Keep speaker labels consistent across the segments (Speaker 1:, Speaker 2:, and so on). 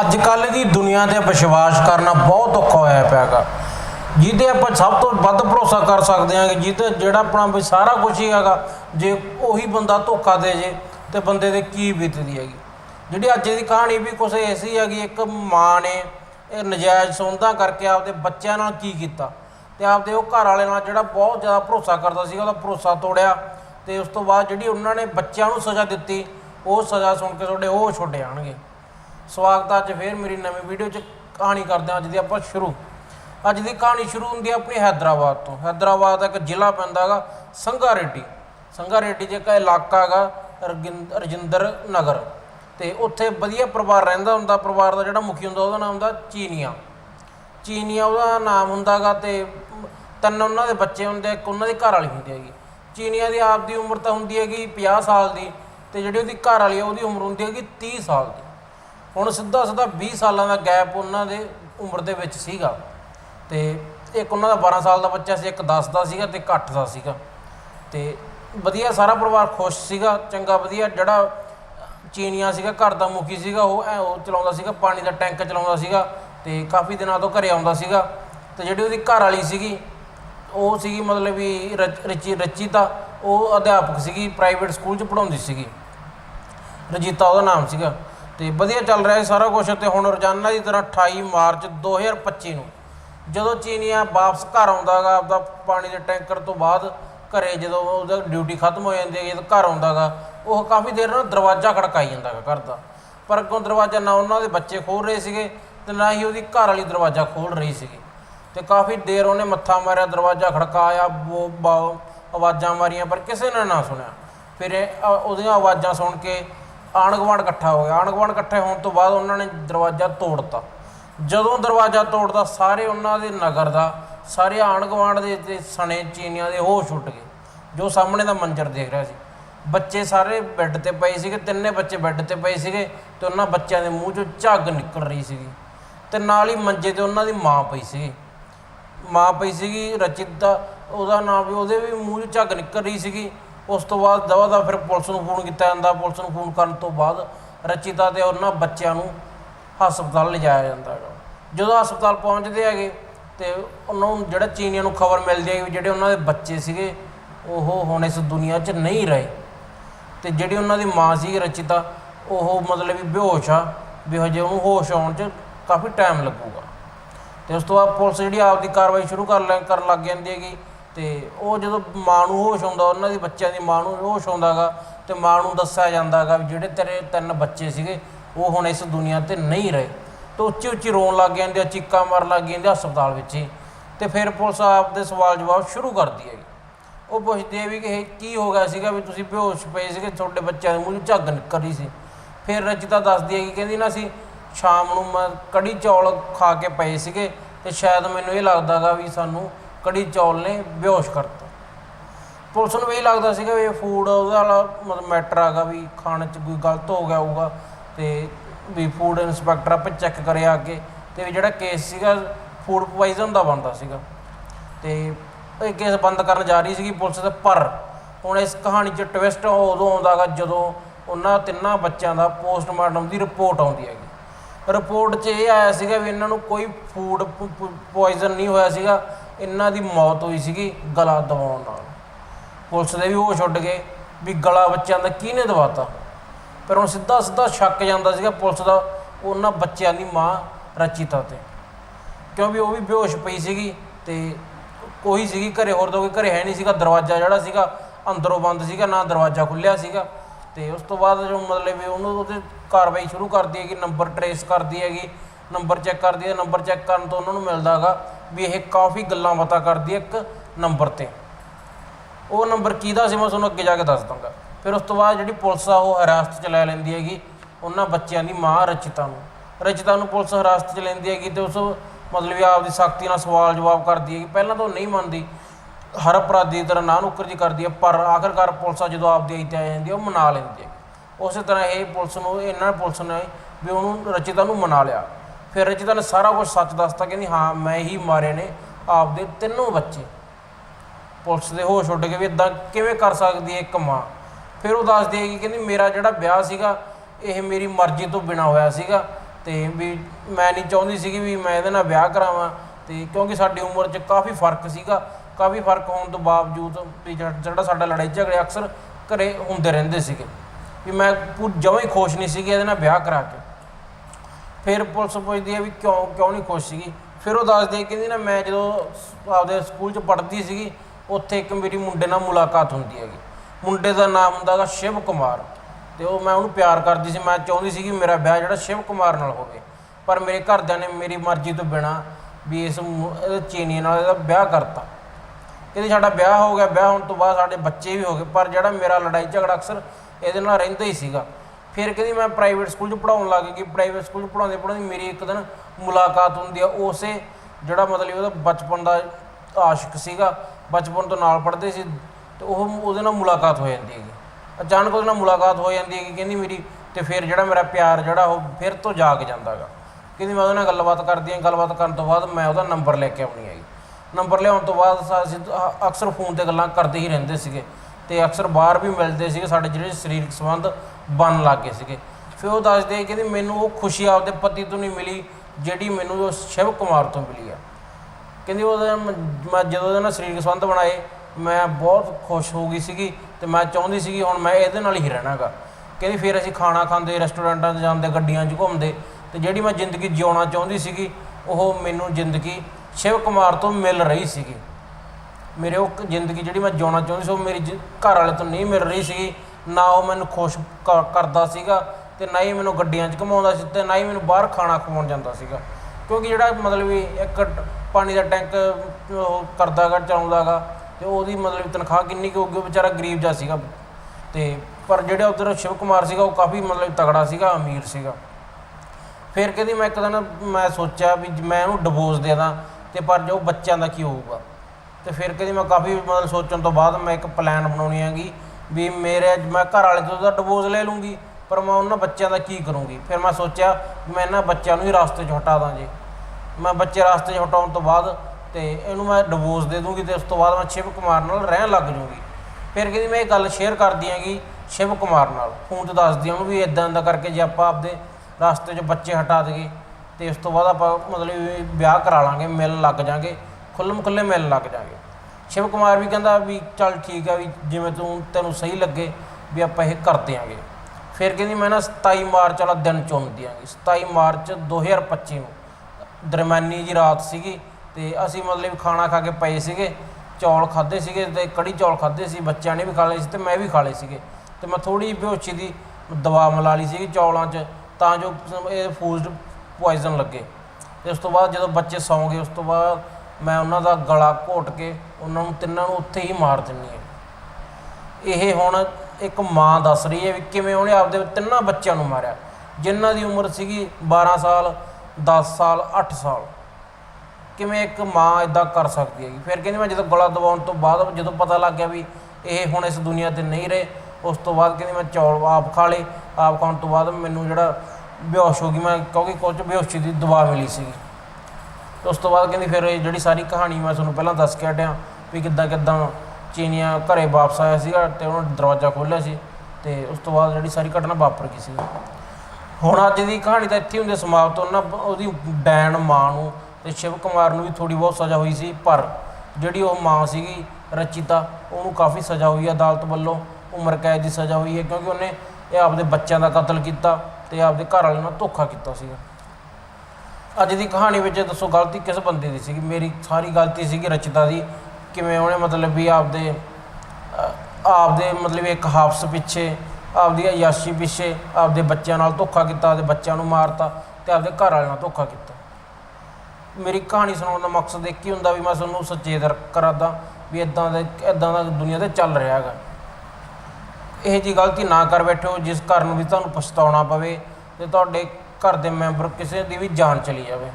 Speaker 1: ਅੱਜ ਕੱਲ ਦੀ ਦੁਨੀਆ ਤੇ ਵਿਸ਼ਵਾਸ ਕਰਨਾ ਬਹੁਤ ਔਖਾ ਹੋਇਆ ਪਿਆਗਾ। ਜਿਹਦੇ ਆਪਾਂ ਸਭ ਤੋਂ ਵੱਧ ਭਰੋਸਾ ਕਰ ਸਕਦੇ ਹਾਂ ਕਿ ਜਿਹਦੇ ਜਿਹੜਾ ਆਪਣਾ ਵੀ ਸਾਰਾ ਕੁਝ ਹੀ ਹੈਗਾ, ਜੇ ਉਹੀ ਬੰਦਾ ਧੋਖਾ ਦੇ ਜੇ ਤੇ ਬੰਦੇ ਦੇ ਕੀ ਬੀਤਦੀ ਹੈਗੀ। ਜਿਹੜੀ ਅੱਜ ਦੀ ਕਹਾਣੀ ਵੀ ਕੁਛ ਐਸੀ ਹੈਗੀ, ਇੱਕ ਮਾਂ ਨੇ ਇਹ ਨਜਾਇਜ਼ ਸੌਂਦਾ ਕਰਕੇ ਆਪਦੇ ਬੱਚਿਆਂ ਨਾਲ ਕੀ ਕੀਤਾ ਤੇ ਆਪਦੇ ਉਹ ਘਰ ਵਾਲੇ ਨਾਲ ਜਿਹੜਾ ਬਹੁਤ ਜ਼ਿਆਦਾ ਭਰੋਸਾ ਕਰਦਾ ਸੀਗਾ, ਉਹਦਾ ਭਰੋਸਾ ਤੋੜਿਆ ਤੇ ਉਸ ਤੋਂ ਬਾਅਦ ਜਿਹੜੀ ਉਹਨਾਂ ਨੇ ਬੱਚਿਆਂ ਨੂੰ ਸਜ਼ਾ ਦਿੱਤੀ, ਉਹ ਸਜ਼ਾ ਸੁਣ ਕੇ ਤੁਹਾਡੇ ਉਹ ਛੁੱਟ ਜਾਣਗੇ ਸਵਾਗਤ ਹੈ ਅੱਜ ਫੇਰ ਮੇਰੀ ਨਵੀਂ ਵੀਡੀਓ 'ਚ ਕਹਾਣੀ ਕਰਦੇ ਹਾਂ ਅੱਜ ਦੀ ਆਪਾਂ ਸ਼ੁਰੂ। ਅੱਜ ਦੀ ਕਹਾਣੀ ਸ਼ੁਰੂ ਹੁੰਦੀ ਹੈ ਆਪਣੀ ਹੈਦਰਾਬਾਦ ਤੋਂ। ਹੈਦਰਾਬਾਦ ਦਾ ਇੱਕ ਜ਼ਿਲ੍ਹਾ ਪੈਂਦਾ ਹੈਗਾ ਸੰਗਾਰੇਡੀ ਸੰਗਾਰੇਡੀ ਜੇ ਕਾ ਇਲਾਕਾ ਹੈਗਾ ਰਗਿੰਦ- ਰਜਿੰਦਰ ਨਗਰ। ਤੇ ਉੱਥੇ ਵਧੀਆ ਪਰਿਵਾਰ ਰਹਿੰਦਾ ਹੁੰਦਾ, ਪਰਿਵਾਰ ਦਾ ਜਿਹੜਾ ਮੁਖੀ ਹੁੰਦਾ, ਉਹਦਾ ਨਾਮ ਹੁੰਦਾ ਚੀਨੀਆ। ਚੀਨੀਆ ਉਹਦਾ ਨਾਮ ਹੁੰਦਾਗਾ ਤੇ ਤਿੰਨ ਉਹਨਾਂ ਦੇ ਬੱਚੇ ਹੁੰਦੇ, ਇੱਕ ਉਹਨਾਂ ਦੀ ਘਰ ਵਾਲੀ ਹੁੰਦੀ ਹੈਗੀ। ਚੀਨੀਆ ਦੀ ਆਪ ਦੀ ਉਮਰ ਤਾਂ ਹੁੰਦੀ ਹੈਗੀ 50 ਸਾਲ ਦੀ ਤੇ ਜਿਹੜੀ ਉਹਦੀ ਘਰ ਵਾਲੀ ਆ ਉਹਦੀ ਉਮਰ ਹੁੰਦੀ ਹੈਗੀ 30 ਸਾਲ ਦੀ। ਹੁਣ ਸਿੱਧਾ ਸਿੱਧਾ 20 ਸਾਲਾਂ ਦਾ ਗੈਪ ਉਹਨਾਂ ਦੇ ਉਮਰ ਦੇ ਵਿੱਚ ਸੀਗਾ। ਤੇ ਇੱਕ ਉਹਨਾਂ ਦਾ 12 ਸਾਲ ਦਾ ਬੱਚਾ ਸੀ, ਇੱਕ 10 ਦਾ ਸੀਗਾ ਤੇ ਇੱਕ 8 ਦਾ ਸੀਗਾ। ਤੇ ਵਧੀਆ ਸਾਰਾ ਪਰਿਵਾਰ ਖੁਸ਼ ਸੀਗਾ, ਚੰਗਾ ਵਧੀਆ ਜਿਹੜਾ ਚੀਨੀਆਂ ਸੀਗਾ, ਘਰ ਦਾ ਮੁਖੀ ਸੀਗਾ, ਉਹ ਐ ਉਹ ਚਲਾਉਂਦਾ ਸੀਗਾ, ਪਾਣੀ ਦਾ ਟੈਂਕ ਚਲਾਉਂਦਾ ਸੀਗਾ ਤੇ ਕਾਫੀ ਦਿਨਾਂ ਤੋਂ ਘਰੇ ਆਉਂਦਾ ਸੀਗਾ। ਤੇ ਜਿਹੜੀ ਉਹਦੀ ਘਰ ਵਾਲੀ ਸੀਗੀ, ਉਹ ਸੀਗੀ ਮਤਲਬ ਵੀ ਰਚ- ਰਚੀ, ਰਚਿਤਾ, ਉਹ ਅਧਿਆਪਕ ਸੀਗੀ ਪ੍ਰਾਈਵੇਟ ਸਕੂਲ 'ਚ ਪੜ੍ਹਾਉਂਦੀ ਸੀਗੀ। ਰਜੀਤਾ ਉਹਦਾ ਨਾਮ ਸੀਗਾ। ਤੇ ਵਧੀਆ ਚੱਲ ਰਿਹਾ ਸੀ ਸਾਰਾ ਕੁਝ ਤੇ ਹੁਣ ਰੋਜ਼ਾਨਾ ਦੀ ਤਰ੍ਹਾਂ 28 ਮਾਰਚ 2025 ਨੂੰ, ਜਦੋਂ ਚੀਨੀਆ ਵਾਪਸ ਘਰ ਆਉਂਦਾਗਾ, ਆਪਦਾ ਪਾਣੀ ਦੇ ਟੈਂਕਰ ਤੋਂ ਬਾਅਦ ਘਰੇ ਜਦੋਂ ਉਹਦਾ ਡਿਊਟੀ ਖਤਮ ਹੋ ਜਾਂਦੀ ਹੈ ਜਦੋਂ ਘਰ ਆਉਂਦਾਗਾ, ਉਹ ਕਾਫੀ ਦੇਰ ਨਾਲ ਦਰਵਾਜ਼ਾ ਖੜਕਾਈ ਜਾਂਦਾਗਾ ਘਰ ਦਾ। ਪਰ ਅੱਗੋਂ ਦਰਵਾਜ਼ਾ ਨਾ ਉਹਨਾਂ ਦੇ ਬੱਚੇ ਖੋਲ ਰਹੇ ਸੀਗੇ ਤੇ ਨਾ ਹੀ ਉਹਦੀ ਘਰ ਵਾਲੀ ਦਰਵਾਜ਼ਾ ਖੋਲ ਰਹੀ ਸੀਗੀ। ਤੇ ਕਾਫੀ ਦੇਰ ਉਹਨੇ ਮੱਥਾ ਮਾਰਿਆ, ਦਰਵਾਜ਼ਾ ਖੜਕਾਇਆ, ਉਹ ਆਵਾਜ਼ਾਂ ਮਾਰੀਆਂ ਪਰ ਕਿਸੇ ਨੇ ਨਾ ਸੁਣਿਆ। ਫਿਰ ਉਹਦੀਆਂ ਆਵਾਜ਼ਾਂ ਸੁਣ ਕੇ ਆਂਢ ਗੁਆਂਢ ਇਕੱਠਾ ਹੋ ਗਿਆ। ਆਂਢ ਗੁਆਂਢ ਇਕੱਠੇ ਹੋਣ ਤੋਂ ਬਾਅਦ ਉਹਨਾਂ ਨੇ ਦਰਵਾਜ਼ਾ ਤੋੜਤਾ। ਜਦੋਂ ਦਰਵਾਜ਼ਾ ਤੋੜਦਾ ਸਾਰੇ ਉਹਨਾਂ ਦੇ ਨਗਰ ਦਾ, ਸਾਰੇ ਆਂਢ ਗੁਆਂਢ ਦੇ ਤੇ ਸਣੇ ਚੀਨੀਆਂ ਦੇ ਹੋਸ਼ ਉੱਡ ਗਏ। ਜੋ ਸਾਹਮਣੇ ਦਾ ਮੰਜ਼ਰ ਦੇਖ ਰਿਹਾ ਸੀ। ਬੱਚੇ ਸਾਰੇ ਬੈੱਡ ਤੇ ਪਏ ਸੀਗੇ, ਤਿੰਨੇ ਬੱਚੇ ਬੈੱਡ ਤੇ ਪਏ ਸੀਗੇ ਤੇ ਉਹਨਾਂ ਬੱਚਿਆਂ ਦੇ ਮੂੰਹ ਚੋਂ ਝੱਗ ਨਿਕਲ ਰਹੀ ਸੀਗੀ ਤੇ ਨਾਲ ਹੀ ਮੰਜੇ ਤੇ ਉਹਨਾਂ ਦੀ ਮਾਂ ਪਈ ਸੀਗੀ। ਮਾਂ ਪਈ ਸੀਗੀ ਰਚਿਤ ਦਾ, ਉਹਦਾ ਨਾਮ ਵੀ ਉਹਦੇ ਵੀ ਮੂੰਹ 'ਚ ਝੱਗ ਨਿਕਲ ਰਹੀ ਸੀਗੀ। ਉਸ ਤੋਂ ਬਾਅਦ ਦਵਾ ਦਾ ਫਿਰ ਪੁਲਿਸ ਨੂੰ ਫੋਨ ਕੀਤਾ ਜਾਂਦਾ, ਪੁਲਿਸ ਨੂੰ ਫੋਨ ਕਰਨ ਤੋਂ ਬਾਅਦ ਰਚਿਤਾ ਤੇ ਉਹਨਾਂ ਬੱਚਿਆਂ ਨੂੰ ਹਸਪਤਾਲ ਲਿਜਾਇਆ ਜਾਂਦਾ ਹੈਗਾ। ਜਦੋਂ ਹਸਪਤਾਲ ਪਹੁੰਚਦੇ ਹੈਗੇ ਤੇ ਉਹਨਾਂ ਨੂੰ ਜਿਹੜਾ ਚੀਨੀਆਂ ਨੂੰ ਖਬਰ ਮਿਲਦੀ ਹੈ ਵੀ ਜਿਹੜੇ ਉਹਨਾਂ ਦੇ ਬੱਚੇ ਸੀਗੇ, ਉਹ ਹੁਣ ਇਸ ਦੁਨੀਆ 'ਚ ਨਹੀਂ ਰਹੇ। ਤੇ ਜਿਹੜੀ ਉਹਨਾਂ ਦੀ ਮਾਂ ਸੀ ਰਚਿਤਾ, ਉਹ ਮਤਲਬ ਵੀ ਬੇਹੋਸ਼ ਆ, ਵੀ ਹਜੇ ਉਹਨੂੰ ਹੋਸ਼ ਆਉਣ 'ਚ ਕਾਫੀ ਟਾਈਮ ਲੱਗੂਗਾ। ਤੇ ਉਸ ਤੋਂ ਬਾਅਦ ਪੁਲਿਸ ਜਿਹੜੀ ਆਪਦੀ ਕਾਰਵਾਈ ਸ਼ੁਰੂ ਕਰ ਲੈ, ਕਰਨ ਲੱਗ ਜਾਂਦੀ ਹੈਗੀ। ਤੇ ਉਹ ਜਦੋਂ ਮਾਂ ਨੂੰ ਹੋਸ਼ ਆਉਂਦਾ, ਉਹਨਾਂ ਦੀ ਬੱਚਿਆਂ ਦੀ ਮਾਂ ਨੂੰ ਹੋਸ਼ ਆਉਂਦਾਗਾ ਤੇ ਮਾਂ ਨੂੰ ਦੱਸਿਆ ਜਾਂਦਾਗਾ ਵੀ ਜਿਹੜੇ ਤੇਰੇ ਤਿੰਨ ਬੱਚੇ ਸੀਗੇ, ਉਹ ਹੁਣ ਇਸ ਦੁਨੀਆ ਤੇ ਨਹੀਂ ਰਹੇ। ਤੇ ਉੱਚੀ ਉੱਚੀ ਰੋਣ ਲੱਗ ਜਾਂਦੇ ਆ, ਚੀਕਾਂ ਮਾਰਨ ਲੱਗ ਜਾਂਦੇ ਆ ਹਸਪਤਾਲ ਵਿੱਚ ਹੀ। ਤੇ ਫਿਰ ਪੁਲਿਸ ਆਪਦੇ ਸਵਾਲ ਜਵਾਬ ਸ਼ੁਰੂ ਕਰਦੀ ਹੈਗੀ। ਉਹ ਪੁੱਛਦੀ ਹੈ ਵੀ ਕਿ ਇਹ ਕੀ ਹੋ ਗਿਆ ਸੀਗਾ ਵੀ ਤੁਸੀਂ ਬੇਹੋਸ਼ ਪਏ ਸੀਗੇ, ਤੁਹਾਡੇ ਬੱਚਿਆਂ ਦੇ ਮੂੰਹ 'ਚ ਝੱਗ ਨਿਕਲ ਰਹੀ ਸੀ। ਫਿਰ ਰਚਿਤਾ ਦੱਸਦੀ ਹੈ ਕਿ ਕਹਿੰਦੀ ਨਾ ਸੀ ਸ਼ਾਮ ਨੂੰ ਮੈਂ ਕੜੀ ਚੌਲ ਖਾ ਕੇ ਪਏ ਸੀਗੇ ਤੇ ਸ਼ਾਇਦ ਮੈਨੂੰ ਇਹ ਲੱਗਦਾਗਾ ਵੀ ਸਾਨੂੰ ਕੜੀ ਚੌਲ ਨੇ ਬੇਹੋਸ਼ ਕਰਤਾ। ਪੁਲਿਸ ਨੂੰ ਵੀ ਇਹ ਲੱਗਦਾ ਸੀਗਾ ਵੀ ਇਹ ਫੂਡ ਉਹਦਾ ਵਾਲਾ ਮਤਲਬ ਮੈਟਰ ਹੈਗਾ ਵੀ ਖਾਣੇ 'ਚ ਕੋਈ ਗਲਤ ਹੋ ਗਿਆ ਹੋਊਗਾ ਤੇ ਵੀ ਫੂਡ ਇਨਸਪੈਕਟਰ ਆਪੇ ਚੈੱਕ ਕਰਿਆ ਅੱਗੇ ਤੇ ਵੀ ਜਿਹੜਾ ਕੇਸ ਸੀਗਾ ਫੂਡ ਪੋਇਜ਼ਨ ਦਾ ਬਣਦਾ ਸੀਗਾ। ਤੇ ਇਹ ਕੇਸ ਬੰਦ ਕਰਨ ਜਾ ਰਹੀ ਸੀਗੀ ਪੁਲਿਸ ਤੇ, ਪਰ ਹੁਣ ਇਸ ਕਹਾਣੀ 'ਚ ਟਵਿਸਟ ਉਦੋਂ ਆਉਂਦਾਗਾ ਜਦੋਂ ਉਹਨਾਂ ਤਿੰਨਾਂ ਬੱਚਿਆਂ ਦਾ ਪੋਸਟਮਾਰਟਮ ਦੀ ਰਿਪੋਰਟ ਆਉਂਦੀ ਹੈਗੀ। ਰਿਪੋਰਟ 'ਚ ਇਹ ਆਇਆ ਸੀਗਾ ਵੀ ਇਹਨਾਂ ਨੂੰ ਕੋਈ ਫੂਡ ਪੋਇਜ਼ਨ ਨਹੀਂ ਹੋਇਆ ਸੀਗਾ। ਇਹਨਾਂ ਦੀ ਮੌਤ ਹੋਈ ਸੀਗੀ ਗਲਾ ਦਬਾਉਣ ਨਾਲ। ਪੁਲਿਸ ਦੇ ਵੀ ਉਹ ਛੁੱਟ ਗਏ ਵੀ ਗਲਾ ਬੱਚਿਆਂ ਦਾ ਕਿਹਨੇ ਦਵਾਤਾ? ਪਰ ਹੁਣ ਸਿੱਧਾ ਸਿੱਧਾ ਸ਼ੱਕ ਜਾਂਦਾ ਸੀਗਾ ਪੁਲਿਸ ਦਾ, ਉਹਨਾਂ ਬੱਚਿਆਂ ਦੀ ਮਾਂ ਰਚਿਤਾ ਤੇ। ਕਿਉਂਕਿ ਉਹ ਵੀ ਬੇਹੋਸ਼ ਪਈ ਸੀਗੀ ਤੇ ਕੋਈ ਸੀਗੀ, ਘਰੇ ਹੋਰ ਦੋ ਕੋਈ ਘਰੇ ਹੈ ਨਹੀਂ ਸੀਗਾ, ਦਰਵਾਜ਼ਾ ਜਿਹੜਾ ਸੀਗਾ ਅੰਦਰੋਂ ਬੰਦ ਸੀਗਾ, ਨਾ ਦਰਵਾਜ਼ਾ ਖੁੱਲਿਆ ਸੀਗਾ। ਤੇ ਉਸ ਤੋਂ ਬਾਅਦ ਜੋ ਮਤਲਬ ਵੀ ਉਹਨੂੰ ਉਹਦੇ ਕਾਰਵਾਈ ਸ਼ੁਰੂ ਕਰਦੀ ਹੈਗੀ, ਨੰਬਰ ਟਰੇਸ ਕਰਦੀ ਹੈਗੀ, ਨੰਬਰ ਚੈੱਕ ਕਰਦੀ ਹੈ, ਨੰਬਰ ਚੈੱਕ ਕਰਨ ਤੋਂ ਉਹਨਾਂ ਨੂੰ ਮਿਲਦਾ ਹੈਗਾ। ਵੀ ਇਹ ਕਾਫੀ ਗੱਲਾਂ ਬਾਤਾਂ ਕਰਦੀ ਹੈ ਇੱਕ ਨੰਬਰ ਤੇ। ਉਹ ਨੰਬਰ ਕਿਹਦਾ ਸੀ ਮੈਂ ਤੁਹਾਨੂੰ ਅੱਗੇ ਜਾ ਕੇ ਦੱਸ ਦਾਂਗਾ ਫਿਰ ਉਸ ਤੋਂ ਬਾਅਦ ਜਿਹੜੀ ਪੁਲਿਸ ਆ ਉਹ ਹਿਰਾਸਤ 'ਚ ਲੈ ਲੈਂਦੀ ਹੈਗੀ ਉਹਨਾਂ ਬੱਚਿਆਂ ਦੀ ਮਾਂ ਰਚਿਤਾ ਨੂੰ। ਰਚਿਤਾ ਨੂੰ ਪੁਲਿਸ ਹਿਰਾਸਤ 'ਚ ਲੈਂਦੀ ਹੈਗੀ ਤੇ ਉਸ ਮਤਲਬ ਵੀ ਆਪਦੀ ਸਖਤੀ ਨਾਲ ਸਵਾਲ ਜਵਾਬ ਕਰਦੀ ਹੈਗੀ। ਪਹਿਲਾਂ ਤਾਂ ਉਹ ਨਹੀਂ ਮੰਨਦੀ। ਹਰ ਅਪਰਾਧੀ ਦੀ ਤਰ੍ਹਾਂ ਨਾ ਨੁੱਕਰ ਜੀ ਕਰਦੀ ਹੈ ਪਰ ਆਖਰਕਾਰ ਪੁਲਿਸ ਆ ਜਦੋਂ ਆਪਦੀ ਆਈ ਆ ਜਾਂਦੀ ਹੈ ਉਹ ਮਨਾ ਲੈਂਦੀ ਹੈ ਉਸੇ ਤਰ੍ਹਾਂ ਇਹ ਪੁਲਿਸ ਨੂੰ, ਇਹਨਾਂ ਪੁਲਿਸ ਨੇ ਵੀ ਉਹਨੂੰ ਰਚਿਤਾ ਨੂੰ ਮਨਾ ਲਿਆ। ਫਿਰ ਰਚਿਤਾ ਨੇ ਸਾਰਾ ਕੁਝ ਸੱਚ ਦੱਸਤਾ ਕਹਿੰਦੀ ਹਾਂ, ਮੈਂ ਹੀ ਮਾਰੇ ਨੇ ਆਪਦੇ ਤਿੰਨੋਂ ਬੱਚੇ। ਪੁਲਿਸ ਦੇ ਹੋਸ਼ ਉੱਡ ਕੇ ਵੀ ਇਦਾਂ ਕਿਵੇਂ ਕਰ ਸਕਦੀ ਹੈ ਇੱਕ ਮਾਂ? ਫਿਰ ਉਹ ਦੱਸਦੀ ਹੈ ਕਿ ਕਹਿੰਦੀ ਮੇਰਾ ਜਿਹੜਾ ਵਿਆਹ ਸੀਗਾ, ਇਹ ਮੇਰੀ ਮਰਜ਼ੀ ਤੋਂ ਬਿਨਾ ਹੋਇਆ ਸੀਗਾ ਤੇ ਵੀ ਮੈਂ ਨਹੀਂ ਚਾਹੁੰਦੀ ਸੀਗੀ ਵੀ ਮੈਂ ਇਹਦੇ ਨਾਲ ਵਿਆਹ ਕਰਾਵਾਂ ਤੇ ਕਿਉਂਕਿ ਸਾਡੀ ਉਮਰ 'ਚ ਕਾਫੀ ਫ਼ਰਕ ਸੀਗਾ। ਕਾਫੀ ਫ਼ਰਕ ਹੋਣ ਤੋਂ ਬਾਵਜੂਦ ਵੀ ਜਿਹੜਾ ਸਾਡਾ ਲੜਾਈ ਝਗੜੇ ਅਕਸਰ ਘਰੇ ਹੁੰਦੇ ਰਹਿੰਦੇ ਸੀਗੇ। ਵੀ ਮੈਂ ਪੂ, ਜਮਾਂ ਹੀ ਖੁਸ਼ ਨਹੀਂ ਸੀਗੀ ਇਹਦੇ ਨਾਲ ਵਿਆਹ ਕਰਾ ਕੇ। ਫਿਰ ਪੁਲਿਸ ਪੁੱਛਦੀ ਹੈ ਵੀ ਕਿਉਂ ਕਿਉਂ ਨਹੀਂ ਖੁਸ਼ ਸੀਗੀ। ਫਿਰ ਉਹ ਦੱਸਦੀ ਹੈ, ਕਹਿੰਦੀ ਨਾ ਮੈਂ ਜਦੋਂ ਆਪਦੇ ਸਕੂਲ 'ਚ ਪੜ੍ਹਦੀ ਸੀਗੀ, ਉੱਥੇ ਇੱਕ ਮੇਰੀ ਮੁੰਡੇ ਨਾਲ ਮੁਲਾਕਾਤ ਹੁੰਦੀ ਹੈਗੀ। ਮੁੰਡੇ ਦਾ ਨਾਮ ਹੁੰਦਾ ਹੈਗਾ ਸ਼ਿਵ ਕੁਮਾਰ। ਤੇ ਉਹ ਮੈਂ ਉਹਨੂੰ ਪਿਆਰ ਕਰਦੀ ਸੀ, ਮੈਂ ਚਾਹੁੰਦੀ ਸੀ ਕਿ ਮੇਰਾ ਵਿਆਹ ਜਿਹੜਾ ਸ਼ਿਵ ਕੁਮਾਰ ਨਾਲ ਹੋਵੇ। ਪਰ ਮੇਰੇ ਘਰਦਿਆਂ ਨੇ ਮੇਰੀ ਮਰਜ਼ੀ ਤੋਂ ਬਿਨਾ ਵੀ ਇਸ ਇਹਦੇ ਚੀਨੀ ਨਾਲ ਇਹਦਾ ਵਿਆਹ ਕਰਤਾ। ਕਹਿੰਦੇ ਸਾਡਾ ਵਿਆਹ ਹੋ ਗਿਆ, ਵਿਆਹ ਹੋਣ ਤੋਂ ਬਾਅਦ ਸਾਡੇ ਬੱਚੇ ਵੀ ਹੋ ਗਏ, ਪਰ ਜਿਹੜਾ ਮੇਰਾ ਲੜਾਈ ਝਗੜਾ ਅਕਸਰ ਇਹਦੇ ਨਾਲ ਰਹਿੰਦਾ ਹੀ ਸੀਗਾ। ਫਿਰ ਕਹਿੰਦੀ ਮੈਂ ਪ੍ਰਾਈਵੇਟ ਸਕੂਲ 'ਚ ਪੜਾਉਣ ਲੱਗ ਗਈ। ਪ੍ਰਾਈਵੇਟ ਸਕੂਲ 'ਚ ਪੜਾਉਂਦੇ ਪੜਾਉਂਦੇ ਮੇਰੀ ਇੱਕ ਦਿਨ ਮੁਲਾਕਾਤ ਹੁੰਦੀ ਆ। ਉਸੇ ਜਿਹੜਾ ਮਤਲਬ ਉਹਦਾ ਬਚਪਨ ਦਾ ਆਸ਼ਿਕ ਸੀਗਾ, ਬਚਪਨ ਤੋਂ ਨਾਲ ਪੜ੍ਹਦੇ ਸੀ ਤੇ ਉਹ ਉਹਦੇ ਨਾਲ ਮੁਲਾਕਾਤ ਹੋ ਜਾਂਦੀ ਹੈਗੀ। ਅਚਾਨਕ ਉਹਦੇ ਨਾਲ ਮੁਲਾਕਾਤ ਹੋ ਜਾਂਦੀ ਹੈਗੀ, ਕਹਿੰਦੀ ਮੇਰੀ ਤੇ ਫਿਰ ਜਿਹੜਾ ਮੇਰਾ ਪਿਆਰ ਜਿਹੜਾ ਉਹ ਫਿਰ ਤੋਂ ਜਾਗ ਜਾਂਦਾ ਗਾ ਕਹਿੰਦੀ ਮੈਂ ਉਹਦੇ ਨਾਲ ਗੱਲਬਾਤ ਕਰਦੀ ਹਾਂ, ਗੱਲਬਾਤ ਕਰਨ ਤੋਂ ਬਾਅਦ ਮੈਂ ਉਹਦਾ ਨੰਬਰ ਲੈ ਕੇ ਆਉਣੀ ਹੈਗੀ। ਨੰਬਰ ਲਿਆਉਣ ਤੋਂ ਬਾਅਦ ਅਸੀਂ ਅਕਸਰ ਫੋਨ ਤੇ ਗੱਲਾਂ ਕਰਦੇ ਹੀ ਰਹਿੰਦੇ ਸੀਗੇ। ਤੇ ਅਕਸਰ ਬਾਹਰ ਵੀ ਮਿਲਦੇ ਸੀਗੇ, ਸਾਡੇ ਜਿਹੜੇ ਸਰੀਰਕ ਸੰਬੰਧ ਬਣ ਲੱਗ ਗਏ ਸੀਗੇ। ਫਿਰ ਉਹ ਦੱਸਦੇ ਕਹਿੰਦੀ ਮੈਨੂੰ ਉਹ ਖੁਸ਼ੀ ਆਪਦੇ ਪਤੀ ਤੋਂ ਨਹੀਂ ਮਿਲੀ, ਜਿਹੜੀ ਮੈਨੂੰ ਉਹ ਸ਼ਿਵ ਕੁਮਾਰ ਤੋਂ ਮਿਲੀ ਆ। ਕਹਿੰਦੀ ਉਹ ਮੈਂ ਜਦੋਂ ਉਹਦੇ ਨਾਲ ਸਰੀਰਕ ਸੰਬੰਧ ਬਣਾਏ, ਮੈਂ ਬਹੁਤ ਖੁਸ਼ ਹੋ ਗਈ ਸੀਗੀ ਤੇ ਮੈਂ ਚਾਹੁੰਦੀ ਸੀਗੀ ਹੁਣ ਮੈਂ ਇਹਦੇ ਨਾਲ ਹੀ ਰਹਿਣਾਗਾ। ਕਹਿੰਦੀ ਫਿਰ ਅਸੀਂ ਖਾਣਾ ਖਾਂਦੇ, ਰੈਸਟੋਰੈਂਟਾਂ 'ਚ ਜਾਂਦੇ, ਗੱਡੀਆਂ 'ਚ ਘੁੰਮਦੇ, ਤੇ ਜਿਹੜੀ ਮੈਂ ਜ਼ਿੰਦਗੀ ਜਿਉਣਾ ਚਾਹੁੰਦੀ ਸੀਗੀ, ਉਹ ਮੈਨੂੰ ਜ਼ਿੰਦਗੀ ਸ਼ਿਵ ਕੁਮਾਰ ਤੋਂ ਮਿਲ ਰਹੀ ਸੀਗੀ। ਮੇਰੇ ਉਹ ਜ਼ਿੰਦਗੀ ਜਿਹੜੀ ਮੈਂ ਜਿਉਣਾ ਚਾਹੁੰਦੀ ਸੀ, ਉਹ ਮੇਰੀ ਜਿ- ਘਰ ਵਾਲੇ ਤੋਂ ਨਹੀਂ ਮਿਲ ਰਹੀ ਸੀਗੀ। ਨਾ ਉਹ ਮੈਨੂੰ ਖੁਸ਼ ਕ- ਕਰਦਾ ਸੀਗਾ ਤੇ ਨਾ ਹੀ ਮੈਨੂੰ ਗੱਡੀਆਂ 'ਚ ਘੁਮਾਉਂਦਾ ਸੀ ਤੇ ਨਾ ਹੀ ਮੈਨੂੰ ਬਾਹਰ ਖਾਣਾ ਖਵਾਉਣ ਜਾਂਦਾ ਸੀਗਾ। ਕਿਉਂਕਿ ਜਿਹੜਾ ਮਤਲਬ ਵੀ ਇੱਕ ਟ- ਪਾਣੀ ਦਾ ਟੈਂਕ ਉਹ ਕਰਦਾਗਾ ਚਲਾਉਂਦਾਗਾ ਤੇ ਉਹਦੀ ਮਤਲਬ ਤਨਖਾਹ ਕਿੰਨੀ ਕੁ ਹੋਊਗੀ, ਉਹ ਵਿਚਾਰਾ ਗਰੀਬ ਜਿਹਾ ਸੀਗਾ। ਤੇ ਪਰ ਜਿਹੜਾ ਉਧਰ ਸ਼ਿਵ ਕੁਮਾਰ ਸੀਗਾ, ਉਹ ਕਾਫੀ ਮਤਲਬ ਤਗੜਾ ਸੀਗਾ, ਅਮੀਰ ਸੀਗਾ। ਫਿਰ ਕਹਿੰਦੀ ਮੈਂ ਇੱਕ ਦਿਨ ਮੈਂ ਸੋਚਿਆ ਵੀ ਜੇ ਮੈਂ ਉਹਨੂੰ ਡਿਵੋਰਸ ਦੇ ਦਾਂ ਤੇ ਪਰ ਜੋ ਬੱਚਿਆਂ ਦਾ ਕੀ ਹੋਊਗਾ? ਤੇ ਫਿਰ ਕਹਿੰਦੀ ਮੈਂ ਕਾਫੀ ਮਤਲਬ ਸੋਚਣ ਤੋਂ ਬਾਅਦ ਮੈਂ ਇੱਕ ਪਲਾਨ ਬਣਾਉਣੀ ਹੈਗੀ ਵੀ ਮੇਰੇ ਮੈਂ ਘਰ ਵਾਲੇ ਤੋਂ ਤਾਂ ਡਿਵੋਰਸ ਲੈ ਲੂੰਗੀ, ਪਰ ਮੈਂ ਉਹਨਾਂ ਬੱਚਿਆਂ ਦਾ ਕੀ ਕਰੂੰਗੀ? ਫਿਰ ਮੈਂ ਸੋਚਿਆ ਵੀ ਮੈਂ ਇਹਨਾਂ ਬੱਚਿਆਂ ਨੂੰ ਹੀ ਰਾਸਤੇ 'ਚ ਹਟਾ ਦਾਂ ਜੇ ਮੈਂ ਬੱਚੇ ਰਾਸਤੇ 'ਚ ਹਟਾਉਣ ਤੋਂ ਬਾਅਦ ਤੇ ਇਹਨੂੰ ਮੈਂ ਡਿਵੋਰਸ ਦੇ ਦੂੰਗੀ ਤੇ ਉਸ ਤੋਂ ਬਾਅਦ ਮੈਂ ਸ਼ਿਵ ਕੁਮਾਰ ਨਾਲ ਰਹਿਣ ਲੱਗ ਜੂੰਗੀ ਫਿਰ ਕਹਿੰਦੀ ਮੈਂ ਇਹ ਗੱਲ ਸ਼ੇਅਰ ਕਰਦੀ ਹੈਗੀ ਸ਼ਿਵ ਕੁਮਾਰ ਨਾਲ। ਫੋਨ ਤੇ ਦੱਸਦੀ ਹਾਂ ਉਹਨੂੰ ਵੀ ਇਦਾਂ ਇਦਾਂ ਕਰਕੇ ਜੇ ਆਪਾਂ ਆਪਦੇ ਰਾਸਤੇ 'ਚ ਬੱਚੇ ਹਟਾ ਦਈਏ ਤੇ ਉਸ ਤੋਂ ਬਾਅਦ ਆਪਾਂ ਮਤਲਬ ਵਿਆਹ ਕਰਾ ਲਾਂਗੇ, ਮਿਲਣ ਲੱਗ ਜਾਾਂਗੇ। ਖੁੱਲ੍ਹਮ ਖੁੱਲੇ ਮਿਲਣ ਲੱਗ ਜਾਾਂਗੇ। ਸ਼ਿਵ ਕੁਮਾਰ ਵੀ ਕਹਿੰਦਾ ਵੀ ਚੱਲ ਠੀਕ ਆ ਵੀ ਜਿਵੇਂ ਤੂੰ, ਤੈਨੂੰ ਸਹੀ ਲੱਗੇ ਵੀ ਆਪਾਂ ਇਹ ਕਰ ਦਿਆਂਗੇ। ਫਿਰ ਕਹਿੰਦੀ ਮੈਂ ਨਾ 27 ਮਾਰਚ ਵਾਲਾ ਦਿਨ ਚੁਣ ਦਿਆਂਗੀ। 27 ਮਾਰਚ 2025 ਨੂੰ। ਦਰਮਿਆਨੀ ਜੀ ਰਾਤ ਸੀਗੀ ਤੇ ਅਸੀਂ ਮਤਲਬ ਖਾਣਾ ਖਾ ਕੇ ਪਏ ਸੀਗੇ, ਚੌਲ ਖਾਦੇ ਸੀਗੇ ਤੇ ਕੜੀ ਚੌਲ ਖਾਦੇ ਸੀ, ਬੱਚਿਆਂ ਨੇ ਵੀ ਖਾ ਲਏ ਸੀ ਤੇ ਮੈਂ ਵੀ ਖਾ ਲਏ ਸੀਗੇ। ਤੇ ਮੈਂ ਥੋੜੀ ਜਿਹੀ ਬੇਹੋਸ਼ੀ ਦੀ ਦਵਾ ਮਿਲਾ ਲਈ ਸੀਗੀ ਚੌਲਾਂ 'ਚ ਤਾਂ ਜੋ ਇਹ ਫੂਡ ਪੋਇਜ਼ਨ ਲੱਗੇ। ਤੇ ਉਸ ਤੋਂ ਬਾਅਦ ਜਦੋਂ ਬੱਚੇ ਸੌਂ ਗਏ, ਉਸ ਤੋਂ ਬਾਅਦ ਮੈਂ ਉਹਨਾਂ ਦਾ ਗਲਾ ਘੋਟ ਕੇ ਉਹਨਾਂ ਨੂੰ ਤਿੰਨਾਂ ਨੂੰ ਉੱਥੇ ਹੀ ਮਾਰ ਦਿੰਨੀ ਹੈ ਇਹ ਹੁਣ ਇੱਕ ਮਾਂ ਦੱਸ ਰਹੀ ਹੈ ਵੀ ਕਿਵੇਂ ਉਹਨੇ ਆਪਦੇ ਤਿੰਨਾਂ ਬੱਚਿਆਂ ਨੂੰ ਮਾਰਿਆ। ਜਿਨ੍ਹਾਂ ਦੀ ਉਮਰ ਸੀਗੀ 12 ਸਾਲ 10 ਸਾਲ 8 ਸਾਲ। ਕਿਵੇਂ ਇੱਕ ਮਾਂ ਇਦਾਂ ਕਰ ਸਕਦੀ ਹੈਗੀ? ਫਿਰ ਕਹਿੰਦੀ ਮੈਂ ਜਦੋਂ ਗਲਾ ਦਬਾਉਣ ਤੋਂ ਬਾਅਦ ਜਦੋਂ ਪਤਾ ਲੱਗ ਗਿਆ ਵੀ ਇਹ ਹੁਣ ਇਸ ਦੁਨੀਆ ਤੇ ਨਹੀਂ ਰਹੇ, ਉਸ ਤੋਂ ਬਾਅਦ ਕਹਿੰਦੀ ਮੈਂ ਚੌਲ ਆਪ ਖਾ ਲਏ। ਆਪ ਖਾਣ ਤੋਂ ਬਾਅਦ ਮੈਨੂੰ ਜਿਹੜਾ ਬੇਹੋਸ਼ ਹੋ ਗਈ, ਮੈਂ ਕਿਉਂਕਿ ਕੁਝ ਬੇਹੋਸ਼ੀ ਦੀ ਦਵਾ ਮਿਲੀ ਸੀਗੀ। ਤੇ ਉਸ ਤੋਂ ਬਾਅਦ ਕਹਿੰਦੀ ਫਿਰ ਇਹ ਜਿਹੜੀ ਸਾਰੀ ਕਹਾਣੀ ਮੈਂ ਤੁਹਾਨੂੰ ਪਹਿਲਾਂ ਦੱਸ ਕੇ ਹਟਿਆ ਵੀ ਕਿੱਦਾਂ ਕਿੱਦਾਂ ਚੀਨੀਆਂ ਘਰੇ ਵਾਪਸ ਆਇਆ ਸੀਗਾ ਤੇ ਉਹਨਾਂ ਦਰਵਾਜ਼ਾ ਖੋਲ੍ਹਿਆ ਸੀ ਤੇ ਉਸ ਤੋਂ ਬਾਅਦ ਜਿਹੜੀ ਸਾਰੀ ਘਟਨਾ ਵਾਪਰ ਗਈ ਸੀ ਹੁਣ ਅੱਜ ਦੀ ਕਹਾਣੀ ਤਾਂ ਇੱਥੇ ਹੀ ਹੁੰਦੀ ਸਮਾਪਤ, ਉਹਨਾਂ ਉਹਦੀ ਡੈਣ ਮਾਂ ਨੂੰ ਤੇ ਸ਼ਿਵ ਕੁਮਾਰ ਨੂੰ ਵੀ ਥੋੜੀ ਬਹੁਤ ਸਜ਼ਾ ਹੋਈ ਸੀ, ਪਰ ਜਿਹੜੀ ਉਹ ਮਾਂ ਸੀਗੀ ਰਚਿਤਾ, ਉਹਨੂੰ ਕਾਫੀ ਸਜ਼ਾ ਹੋਈ ਹੈ ਅਦਾਲਤ ਵੱਲੋਂ, ਉਮਰ ਕੈਦ ਦੀ ਸਜ਼ਾ ਹੋਈ ਹੈ ਕਿਉਂਕਿ ਉਹਨੇ ਇਹ ਆਪਦੇ ਬੱਚਿਆਂ ਦਾ ਕਤਲ ਕੀਤਾ ਤੇ ਆਪਦੇ ਘਰ ਵਾਲੇ ਨਾਲ ਧੋਖਾ ਕੀਤਾ ਸੀਗਾ। ਅੱਜ ਦੀ ਕਹਾਣੀ ਵਿੱਚ ਦੱਸੋ, ਗਲਤੀ ਕਿਸ ਬੰਦੇ ਦੀ ਸੀਗੀ? ਮੇਰੀ ਸਾਰੀ ਗਲਤੀ ਸੀਗੀ ਰਚਿਤਾ ਦੀ। ਕਿਵੇਂ ਉਹਨੇ ਮਤਲਬ ਵੀ ਆਪਦੇ ਆਪਦੇ ਮਤਲਬ ਇੱਕ ਹਾਫਸ ਪਿੱਛੇ, ਆਪਦੀ ਅਯਾਸ਼ੀ ਪਿੱਛੇ ਆਪਦੇ ਬੱਚਿਆਂ ਨਾਲ ਧੋਖਾ ਕੀਤਾ, ਆਪਦੇ ਬੱਚਿਆਂ ਨੂੰ ਮਾਰਤਾ ਤੇ ਆਪਦੇ ਘਰ ਵਾਲਿਆਂ ਨਾਲ ਧੋਖਾ ਕੀਤਾ। ਮੇਰੀ ਕਹਾਣੀ ਸੁਣਾਉਣ ਦਾ ਮਕਸਦ ਇੱਕ ਹੀ ਹੁੰਦਾ ਵੀ ਮੈਂ ਤੁਹਾਨੂੰ ਸੁਚੇਤ ਕਰਾਦਾ ਵੀ ਇਦਾਂ ਦੇ ਇਦਾਂ ਦਾ ਦੁਨੀਆ ਤੇ ਚੱਲ ਰਿਹਾ ਹੈਗਾ। ਇਹ ਜੀ ਗਲਤੀ ਨਾ ਕਰ ਬੈਠੋ, ਜਿਸ ਕਾਰਨ ਵੀ ਤੁਹਾਨੂੰ ਪਛਤਾਉਣਾ ਪਵੇ ਤੇ ਤੁਹਾਡੇ ਘਰ ਦੇ ਮੈਂਬਰ ਕਿਸੇ ਦੀ ਵੀ ਜਾਨ ਚਲੀ ਜਾਵੇ।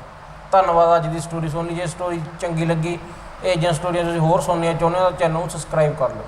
Speaker 1: ਧੰਨਵਾਦ, ਅੱਜ ਦੀ ਸਟੋਰੀ ਸੁਣ ਲਈ ਜੇ ਸਟੋਰੀ ਚੰਗੀ ਲੱਗੀ, ਇਹ ਜਿਹੀਆਂ ਸਟੋਰੀਆਂ ਤੁਸੀਂ ਹੋਰ ਸੁਣਨੀਆਂ ਚਾਹੁੰਦੇ ਹੋ ਤਾਂ ਚੈਨਲ ਨੂੰ ਸਬਸਕ੍ਰਾਈਬ ਕਰ ਲਓ।